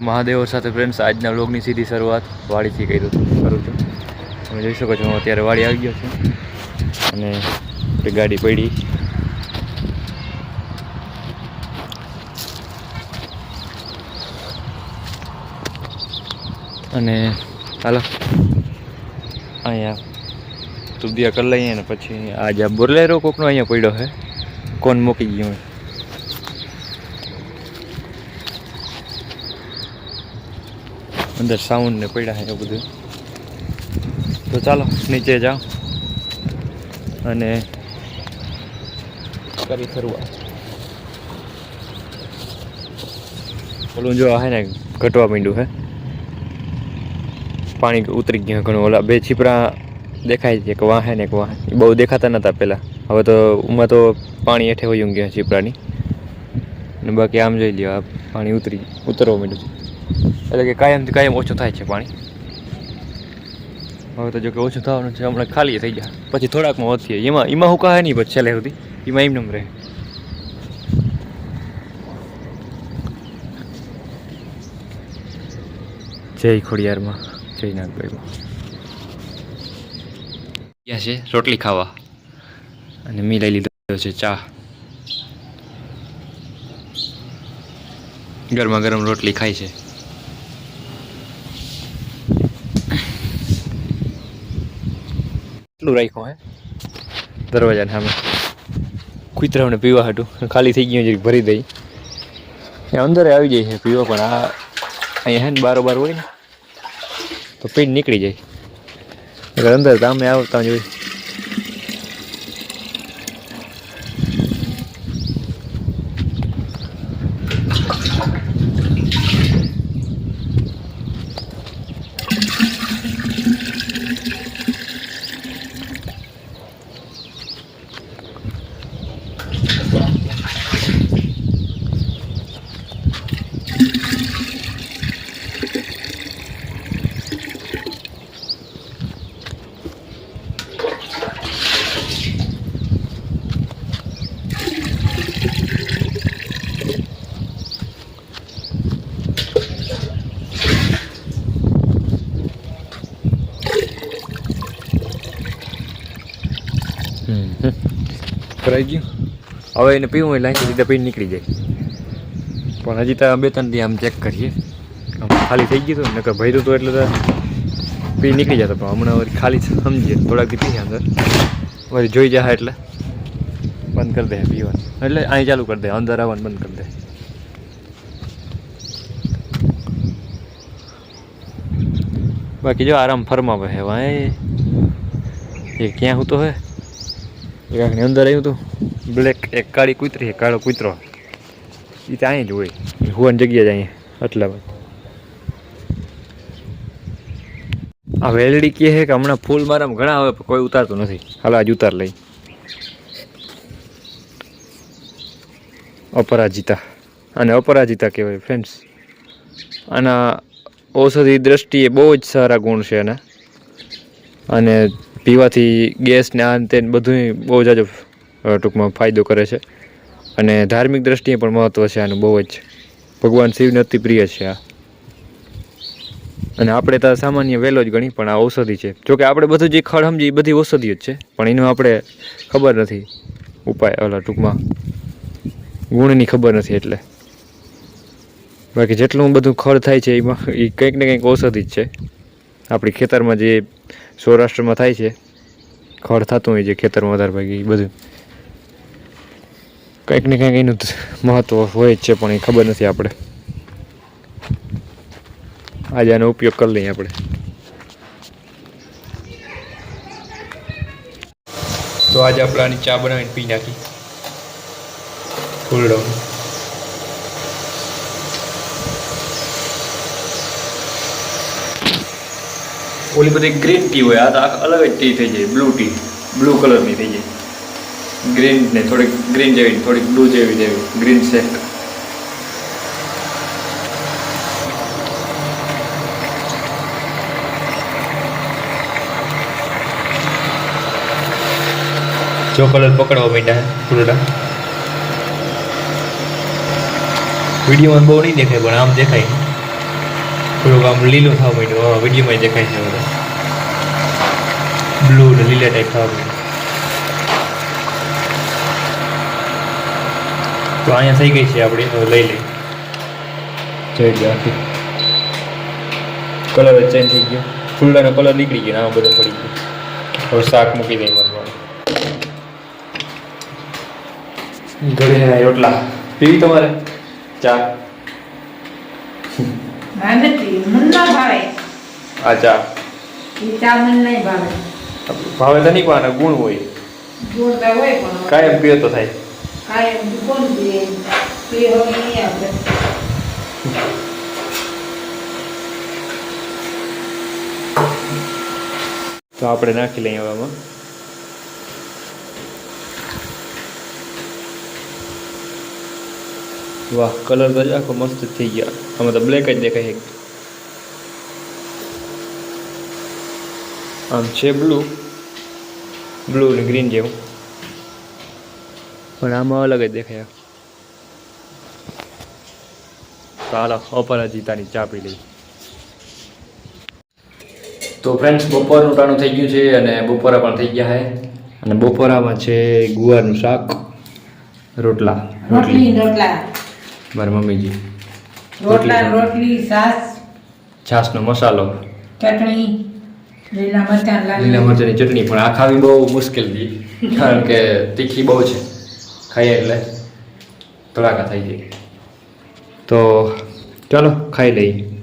મહાદેવ સાથે ફ્રેન્ડ્સ આજના વ્લોગની સીધી શરૂઆત વાડીથી કરી કરું છું. તમે જોઈ શકો છો, હું અત્યારે વાડી આવી ગયો છું. અને આપણી ગાડી પડી. અને હાલો, અહીંયા તુદિયા કરી લઈએ ને પછી આજે બોરલેરો કોકનો અહીંયા પડ્યો છે, કોણ મૂકી ગયું અંદર સાઉન્ડ ને પડ્યા એવું બધું. તો ચાલો, નીચે જાઓ. અને કરી શરૂઆત. ઓલું જો હે ને, ઘટવા માંડ્યું હે. પાણી ઉતરી ગયું ઘણું. ઓલા બે છીપરા દેખાય છે, એક વાહે ને એક વાહે બહુ દેખાતા નહોતા પહેલાં હવે તો ઉમાં તો પાણી હેઠે હોય ગયા છીપરાની. ને બાકી આમ જોઈ લ્યો, આ પાણી ઉતરી, ઉતરવા માંડ્યું છે. એટલે કે કાયમ કાયમ ઓછું થાય છે પાણી. હવે તો જો કે ઓછું થવાનું છે, હમણાં ખાલી થઈ ગયા. પછી થોડાકમાં વધીએ એમાં એમાં હું કહે નહીં પછી છેલ્લે સુધી. એમાં એમ નમ રહે. જય ખોડિયારમાં. જય નાગભાઈમાં. ક્યાં છે રોટલી ખાવા. અને મી લઈ લીધો છે ચા. ગરમા ગરમ રોટલી ખાય છે. કેટલું રાખ્યું હે? દરવાજાને સામે. કૂતરાઓને પીવા હાટું. ખાલી થઈ ગયું જરીક ભરી દઈ. એ અંદર આવી જાય છે પીવા પણ આ અહીંયા હે ને બારોબાર હોય ને તો પીણ નીકળી જાય. અંદર તમે આવતા જોઈ ભરાઈ ગયું? હવે એને પીવું હોય લાઈન સીધા પીને નીકળી જાય. પણ હજી તો બે ત્રણ દી આમ ચેક કરીએ. ખાલી થઈ ગયું હતું, નકર ભર્યું હતું એટલે તો પી નીકળી જતો, પણ હમણાં ખાલી સમજીએ. થોડાક દી પીએ અંદર. વળી જોઈ જાય એટલે. બંધ કરી દે પીવાનું. એટલે અહીં ચાલુ કરી દે, અંદર આવવાનું બંધ કરી દે. બાકી જો આરામ ફરમાવે હે વાય એ ક્યાં હું તો હે? એક અંદર આવ્યું હતું બ્લેક એક કાળી કૂતરી કાળો કૂતરો. એ તો અહીં જ હોય. હોવાની જગ્યા જ અહીંયા એટલા આ વેલડી કહે છે કે હમણાં ફૂલ મારામાં ઘણા આવે કોઈ ઉતારતું નથી. હાલ આજ ઉતાર લઈ. અપરાજિતા. અને અપરાજિતા કહેવાય ફ્રેન્ડ્સ આના ઔષધિ દ્રષ્ટિએ બહુ જ સારા ગુણ છે એના અને પીવાથી ગેસ ને આ તે બધું બહુ જ ટૂંકમાં ફાયદો કરે છે. અને ધાર્મિક દ્રષ્ટિએ પણ મહત્ત્વ છે, આનું બહુ જ. ભગવાન શિવને અતિ પ્રિય છે આ. અને આપણે તો સામાન્ય વહેલો જ ગણી, પણ આ ઔષધિ છે. જોકે આપણે બધું જે ખડ સમજી એ બધી ઔષધિ જ છે, પણ એનું આપણે ખબર નથી. ઉપાય, ઓલા ટૂંકમાં. ગુણની ખબર નથી એટલે. બાકી જેટલું બધું ખડ થાય છે, એમાં એ કંઈક ને કંઈક ઔષધિ જ છે. આપણી ખેતરમાં જે સૌરાષ્ટ્રમાં થાય છે. ખડ થતું હોય છે, ખેતરમાં વધારે ભાગે બધું. કંઈક ને કંઈક એનું મહત્ત્વ હોય જ છે, પણ એ ખબર નથી આપણે. આજે આનો ઉપયોગ કરી લઈએ આપણે. તો આજે આપણે આની ચા બનાવીને પી નાખી. ફૂલડો. ઓલી બધી ગ્રીન ટી હોય, આ તો અલગ જ ટી થઈ જાય બ્લુ ટી બ્લુ કલરની થઈ જાય. ગ્રીન ને થોડીક ગ્રીન જેવી, થોડીક બ્લુ જેવી જેવી ગ્રીન શેક જો કલર પકડવા માંડ્યા ફૂલડા વિડીયોમાં બહુ નહીં દેખાય, પણ આમ દેખાય. થોડુંક આમ લીલું થવા માંડ્યું. હા વિડીયોમાં દેખાય છે બધા બ્લુ ને લીલા ટાઈપ તો અહીંયા થઈ ગઈ છે આપણી લઈ લઈ. જઈ આખી. કલર જ ચેન્જ થઈ ગયો. ફૂલડાનો કલર નીકળી ગયો આ આમાં બધું પડી ગયો. હવે શાક મૂકી દઈ મારવાનું ઘરે રોટલા. પીવી તમારે? ચા. આ ચા. ચા મન નહીં ભાવે. ભાવે તો નહીં પણ ગુણ હોય. કાયમ પીએ તો થાય. કાયમ કોણ પીએ પીએ હવે નહીં આપણે તો આપણે નાખી લઈએ હવે આમાં. વાહ કલર તો આખો મસ્ત થઈ ગયા. આમાં તો બ્લેક જ દેખાય આમ છે બ્લુ બ્લુ ને ગ્રીન જેવું. પણ આમાં અલગ જ દેખાય. ચાલો અપરાજિતાની ચા પી લઈ તો ફ્રેન્ડ્સ બપોરનું ટાણું થઈ ગયું છે અને બપોરા પણ થઈ ગયા છે. અને બપોરામાં છે ગુવારનું શાક રોટલા. રોટલી રોટલા. મારી મમ્મીજી. રોટલા રોટલી છાસ છાશનો મસાલો. ચટણી. લીલા મરચાં લાલ લીલા મરચાંની ચટણી, પણ આ ખાવી બહુ મુશ્કેલ હતી કારણ કે તીખી બહુ છે. ખાઈએ એટલે તડાકા થઈ જાય. તો ચાલો, ખાઈ લઈએ.